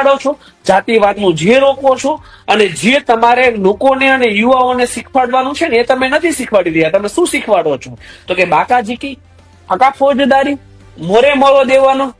દેખાડો છો, જાતિવાદનું જે રોકો છો, અને જે તમારે લોકોને અને યુવાઓને શીખવાડવાનું છે ને, એ તમે નથી શીખવાડી રહ્યા. તમે શું શીખવાડો છો? તો કે બાકાજી કી ફકા ફોજદારી મોરે મોરો દેવાનો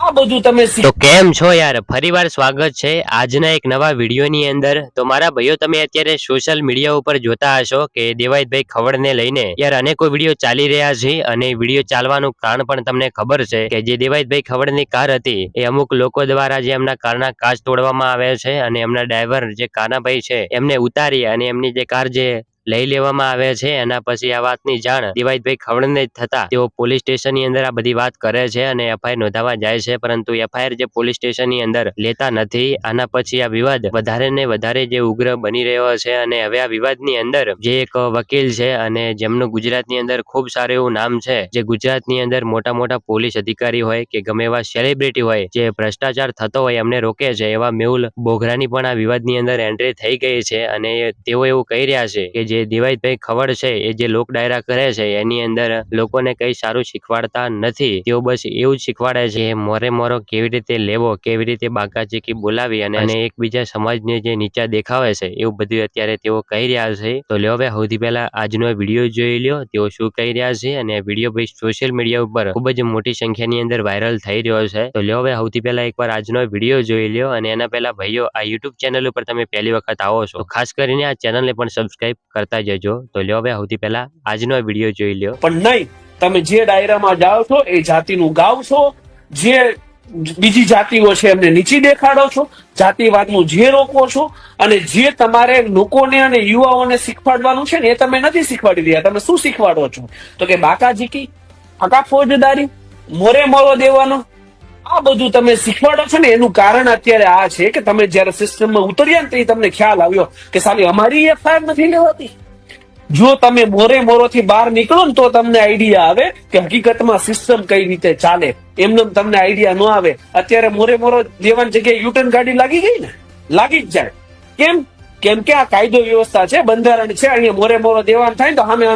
આ બધું તમે તો કેમ છો યાર? ફરીવાર સ્વાગત છે. આજના એક નવા વિડીયોની અંદર. તો મારા ભાઈઓ, તમે અત્યારે સોશિયલ મીડિયા ઉપર જોતા હશો કે દેવાયતભાઈ ખવડને લઈને યાર અનેકો વીડિયો ચાલી રહ્યા છે અને વીડિયો ચાલવાનું કારણ પણ તમને ખબર છે કે જે દેવાયતભાઈ ખવડની કાર હતી, એ અમુક લોકો દ્વારા જે એમના કારના કાચ તોડવામાં આવ્યા છે અને એમના ડ્રાઈવર જે કાનાભાઈ છે, એમને ઉતારી અને એમની જે કાર જે લઈ લેવામાં આવે છે. એના પછી આ વાતની જાણ દિવાઈતભાઈ ખવડને થતા તેઓ પોલીસ સ્ટેશનની અંદર આ બધી વાત કરે છે અને એફઆઈઆર નોંધાવા જાય છે. પરંતુ એફઆઈઆર જે પોલીસ સ્ટેશનની અંદર લેતા નથી. આના પછી આ વિવાદ વધારે ને વધારે જે ઉગ્ર બની રહ્યો છે અને હવે આ વિવાદની અંદર જે એક વકીલ છે અને જેમનું ગુજરાતની અંદર ખૂબ સારું એવું નામ છે, જે ગુજરાતની અંદર મોટા મોટા પોલીસ અધિકારી હોય કે ગમે એવા સેલિબ્રિટી હોય, જે ભ્રષ્ટાચાર થતો હોય એમને રોકે છે. એવા મેહુલ બોઘરાની પણ આ વિવાદની અંદર એન્ટ્રી થઈ ગઈ છે અને તેઓ એવું કહી રહ્યા છે કે જે દિવાઈતભાઈ ખવડ છે એ જે લોક ડાયરા કરે છે એની અંદર લોકોને કઈ સારું શીખવાડતા નથી. તેઓ બસ એવું જ શીખવાડે છે મોરે મોરો કેવી રીતે લેવો કેવી રીતે બાકાચીકી બોલાવી અને એકબીજા સમાજને જે નીચા દેખાવે છે એવું બધું અત્યારે તેઓ કહી રહ્યા છે. તો લ્યો હવે સૌથી પહેલા આજનો વીડિયો જોઈ લ્યો તેઓ શું કહી રહ્યા છે અને વીડિયો ભાઈ સોશિયલ મીડિયા ઉપર ખૂબ જ મોટી સંખ્યાની અંદર વાયરલ થઈ રહ્યો છે. તો લ્યો હવે સૌથી પહેલા એકવાર આજનો વીડિયો જોઈ લ્યો અને એના પહેલા ભાઈઓ આ યુટ્યુબ ચેનલ ઉપર તમે પહેલી વખત આવો છો ખાસ કરીને આ ચેનલને પણ સબસ્ક્રાઇબ કરતા જજો. તો લ્યો હવે સૌથી પહેલા આજનો વીડિયો જોઈ લ્યો. પણ નહીં, તમે જે ડાયરામાં જાઓ છો એ જાતિનું ગાવ જે બીજી જાતિઓ છે એમને નીચી દેખાડો છો, જાતિવાદનું જે રોકો છો, અને જે તમારે લોકોને અને યુવાઓને શીખવાડવાનું છે ને એ તમે નથી શીખવાડી રહ્યા. તમે શું શીખવાડો છો? તો કે બાકાજીકી ફકા ફોજદારી, મોરે મોરો દેવાનો આ બધું તમે શીખવાડો છો ને, એનું કારણ અત્યારે આ છે કે તમે જયારે સિસ્ટમમાં ઉતર્યા ને તો તમને ખ્યાલ આવ્યો કે સાલી અમારી એફઆઈઆર નથી લેવાતી. જો તમે મોરે મોરોથી બહાર નીકળો ને તો તમને આઈડિયા આવે કે હકીકતમાં સિસ્ટમ કઈ રીતે ચાલે. એમને તમને આઈડિયા ન આવે. અત્યારે મોરે મોરો દેવાની જગ્યાએ યુટર્ન ગાડી લાગી ગઈ ને? લાગી જ જાય. કેમ? કેમ કે આ કાયદો વ્યવસ્થા છે, બંધારણ છે, અહીંયા મોરે મોરો દેવાન થાય તો સામે